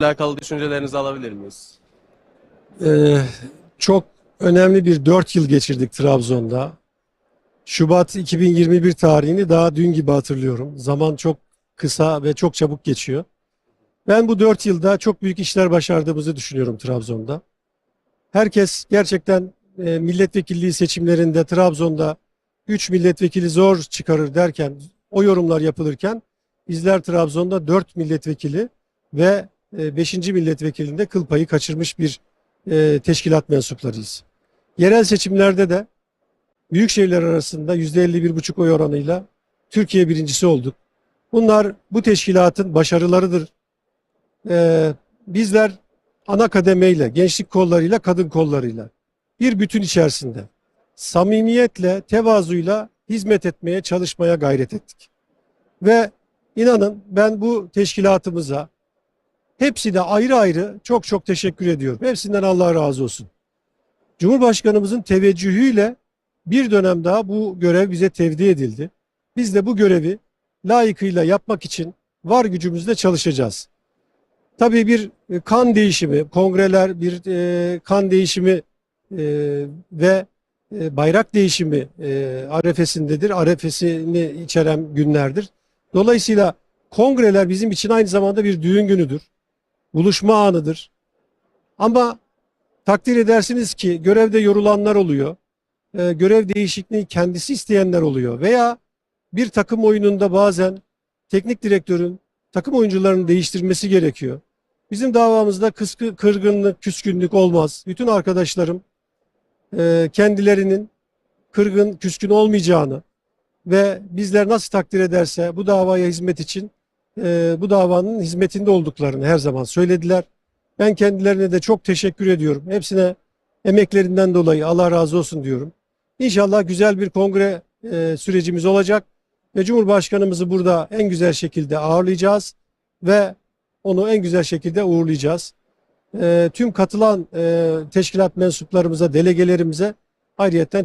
alakalı düşüncelerinizi alabilir miyiz? Ee, çok önemli bir 4 yıl geçirdik Trabzon'da. Şubat 2021 tarihini daha dün gibi hatırlıyorum. Zaman çok kısa ve çok çabuk geçiyor. Ben bu 4 yılda çok büyük işler başardığımızı düşünüyorum Trabzon'da. Herkes gerçekten e, milletvekilliği seçimlerinde Trabzon'da 3 milletvekili zor çıkarır derken o yorumlar yapılırken bizler Trabzon'da 4 milletvekili ve 5. milletvekilinde kıl payı kaçırmış bir e, teşkilat mensuplarıyız. Yerel seçimlerde de büyük şehirler arasında %51,5 oy oranıyla Türkiye birincisi olduk. Bunlar bu teşkilatın başarılarıdır. E, bizler ana kademeyle, gençlik kollarıyla, kadın kollarıyla bir bütün içerisinde samimiyetle, tevazuyla hizmet etmeye, çalışmaya gayret ettik. Ve inanın ben bu teşkilatımıza, Hepsine ayrı ayrı çok çok teşekkür ediyorum. Hepsinden Allah razı olsun. Cumhurbaşkanımızın teveccühüyle bir dönem daha bu görev bize tevdi edildi. Biz de bu görevi layıkıyla yapmak için var gücümüzle çalışacağız. Tabii bir e, kan değişimi, kongreler bir e, kan değişimi e, ve bayrak değişimi arefesindedir. Arefesini içeren günlerdir. Dolayısıyla kongreler bizim için aynı zamanda bir düğün günüdür buluşma anıdır. Ama takdir edersiniz ki görevde yorulanlar oluyor. Ee, görev değişikliği kendisi isteyenler oluyor. Veya bir takım oyununda bazen teknik direktörün takım oyuncularını değiştirmesi gerekiyor. Bizim davamızda kıskı, kırgınlık, küskünlük olmaz. Bütün arkadaşlarım e, kendilerinin kırgın, küskün olmayacağını ve bizler nasıl takdir ederse bu davaya hizmet için e, bu davanın hizmetinde olduklarını her zaman söylediler. Ben kendilerine de çok teşekkür ediyorum. Hepsine emeklerinden dolayı Allah razı olsun diyorum. İnşallah güzel bir kongre e, sürecimiz olacak ve Cumhurbaşkanımızı burada en güzel şekilde ağırlayacağız ve onu en güzel şekilde uğurlayacağız. E, tüm katılan e, teşkilat mensuplarımıza, delegelerimize ayrıyeten